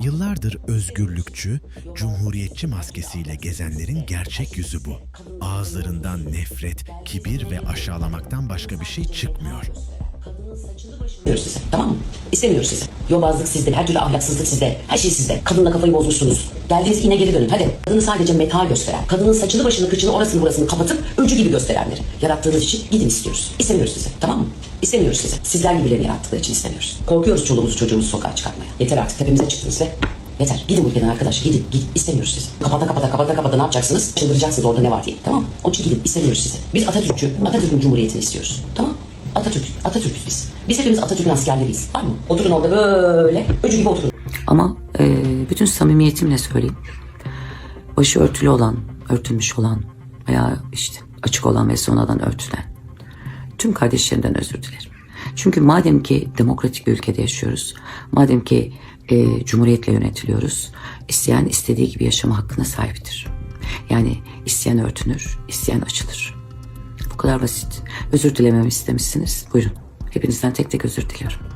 Yıllardır özgürlükçü, cumhuriyetçi maskesiyle gezenlerin gerçek yüzü bu. Ağızlarından nefret, kibir ve aşağılamaktan başka bir şey çıkmıyor. Tamam mı? İstemiyoruz sizi. Yobazlık sizde, her türlü ahlaksızlık sizde, her şey sizde. Kadınla kafayı bozmuşsunuz. Geldiğiniz yine geri dönün. Hadi. Kadını sadece meta gösteren, kadının saçını başını kıçını orasını burasını kapatıp öncü gibi gösterenleri. Yarattığınız için gidin istiyoruz. İstemiyoruz sizi. Tamam mı? İstemiyoruz sizi. Sizler gibilerini yarattıkları için istemiyoruz. Korkuyoruz çoluğumuzu çocuğumuzu sokağa çıkartmaya. Yeter artık tepemize çıktınız ve Yeter. Gidin ülkeden arkadaş. Gidin. Gidin. İstemiyoruz sizi. Kapata kapata kapata kapata ne yapacaksınız? Çıldıracaksınız orada ne var diye. Tamam mı? Onun için gidin. İstemiyoruz sizi. Biz Atatürk'ü, Atatürk'ün Cumhuriyeti'ni istiyoruz. Tamam? Atatürk. Atatürk'üz biz. Biz hepimiz Atatürk'ün askerleriyiz. Var mı? Oturun orada böyle. Öcü gibi oturun. Ama e, bütün samimiyetimle söyleyeyim. Başı örtülü olan, örtülmüş olan veya işte açık olan ve sonradan örtülen tüm kardeşlerimden özür dilerim. Çünkü madem ki demokratik bir ülkede yaşıyoruz, madem ki e, cumhuriyetle yönetiliyoruz, isteyen istediği gibi yaşama hakkına sahiptir. Yani isteyen örtünür, isteyen açılır. Bu kadar basit. Özür dilememi istemişsiniz. Buyurun. Hepinizden tek tek özür diliyorum.